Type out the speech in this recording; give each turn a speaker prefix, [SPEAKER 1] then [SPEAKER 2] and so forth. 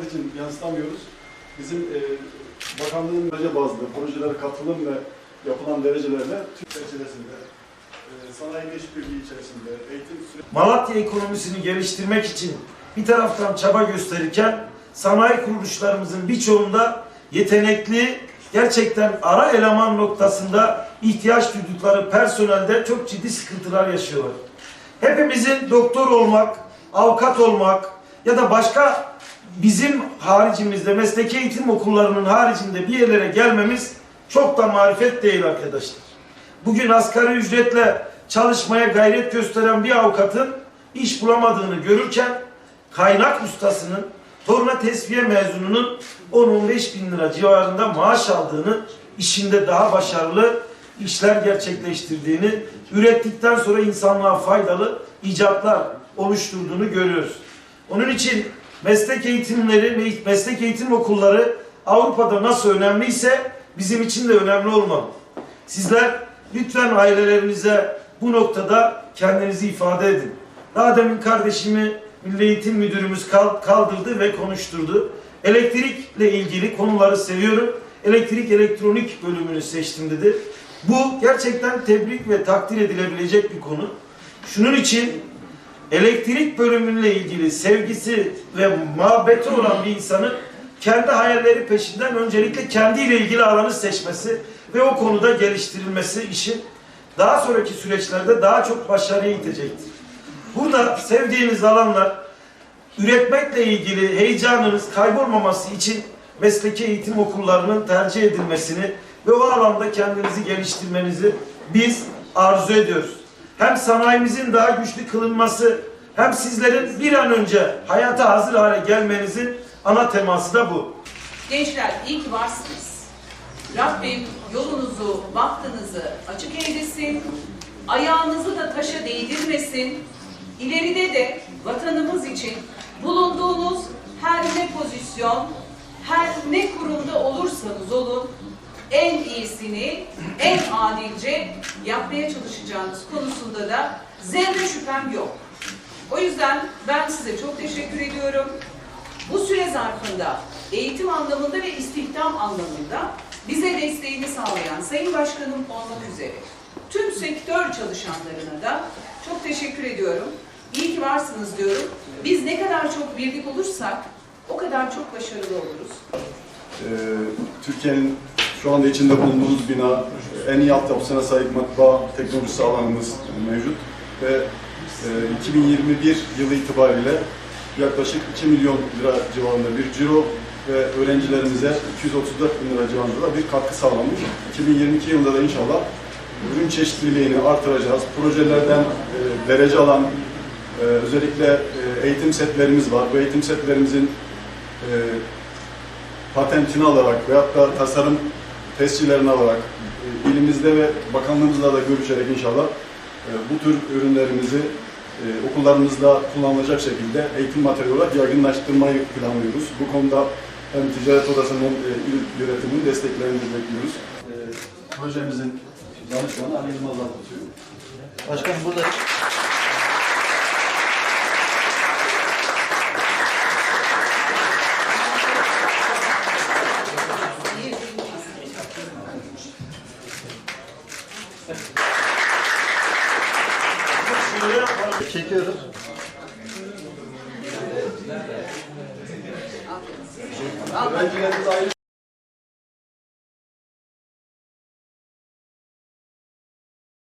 [SPEAKER 1] olmadığı için yansıtamıyoruz. Bizim e, bakanlığın derece bazlı projelere katılım ve yapılan derecelerle Türk çerçevesinde e, sanayi işbirliği içerisinde eğitim süreci
[SPEAKER 2] Malatya ekonomisini geliştirmek için bir taraftan çaba gösterirken sanayi kuruluşlarımızın birçoğunda yetenekli, gerçekten ara eleman noktasında ihtiyaç duydukları personelde çok ciddi sıkıntılar yaşıyorlar. Hepimizin doktor olmak, avukat olmak ya da başka bizim haricimizde mesleki eğitim okullarının haricinde bir yerlere gelmemiz çok da marifet değil arkadaşlar. Bugün asgari ücretle çalışmaya gayret gösteren bir avukatın iş bulamadığını görürken kaynak ustasının torna tesviye mezununun 10-15 bin lira civarında maaş aldığını, işinde daha başarılı işler gerçekleştirdiğini, ürettikten sonra insanlığa faydalı icatlar oluşturduğunu görüyoruz. Onun için meslek eğitimleri ve meslek eğitim okulları Avrupa'da nasıl önemliyse bizim için de önemli olmalı. Sizler lütfen ailelerinize bu noktada kendinizi ifade edin. Daha demin kardeşimi Milli Eğitim Müdürümüz kal- kaldırdı ve konuşturdu. Elektrikle ilgili konuları seviyorum. Elektrik elektronik bölümünü seçtim dedi. Bu gerçekten tebrik ve takdir edilebilecek bir konu. Şunun için elektrik bölümüyle ilgili sevgisi ve muhabbeti olan bir insanın kendi hayalleri peşinden öncelikle kendiyle ilgili alanı seçmesi ve o konuda geliştirilmesi işin daha sonraki süreçlerde daha çok başarıya itecektir. Burada sevdiğiniz alanlar üretmekle ilgili heyecanınız kaybolmaması için mesleki eğitim okullarının tercih edilmesini ve o alanda kendinizi geliştirmenizi biz arzu ediyoruz. Hem sanayimizin daha güçlü kılınması hem sizlerin bir an önce hayata hazır hale gelmenizin ana teması da bu.
[SPEAKER 3] Gençler iyi ki varsınız. Rabbim yolunuzu, bahtınızı açık eylesin. Ayağınızı da taşa değdirmesin. İleride de vatanımız için bulunduğunuz her ne pozisyon, her ne kurumda olursanız olun en iyisini, en adilce yapmaya çalışacağınız konusunda da zerre şüphem yok. O yüzden ben size çok teşekkür ediyorum. Bu süre zarfında eğitim anlamında ve istihdam anlamında bize desteğini sağlayan Sayın Başkanım olmak üzere tüm sektör çalışanlarına da çok teşekkür ediyorum. İyi ki varsınız diyorum. Biz ne kadar çok birlik olursak o kadar çok başarılı oluruz.
[SPEAKER 1] Ee, Türkiye'nin şu anda içinde bulunduğumuz bina en iyi altyapısına sahip matbaa teknolojisi alanımız mevcut ve e, 2021 yılı itibariyle yaklaşık 2 milyon lira civarında bir ciro ve öğrencilerimize 234 bin lira civarında da bir katkı sağlanmış. 2022 yılında da inşallah ürün çeşitliliğini artıracağız. Projelerden e, derece alan e, özellikle e, eğitim setlerimiz var. Bu eğitim setlerimizin e, patentini alarak veyahut da tasarım tescillerini alarak e, ilimizde ve bakanlığımızla da görüşerek inşallah e, bu tür ürünlerimizi e, okullarımızda kullanılacak şekilde eğitim materyali olarak yaygınlaştırmayı planlıyoruz. Bu konuda hem Ticaret Odası'nın il yönetiminin desteklerini bekliyoruz. Projemizin danışmanı Ali Yılmaz.
[SPEAKER 4] Başkanım burada çekiyoruz.
[SPEAKER 1] Ayrı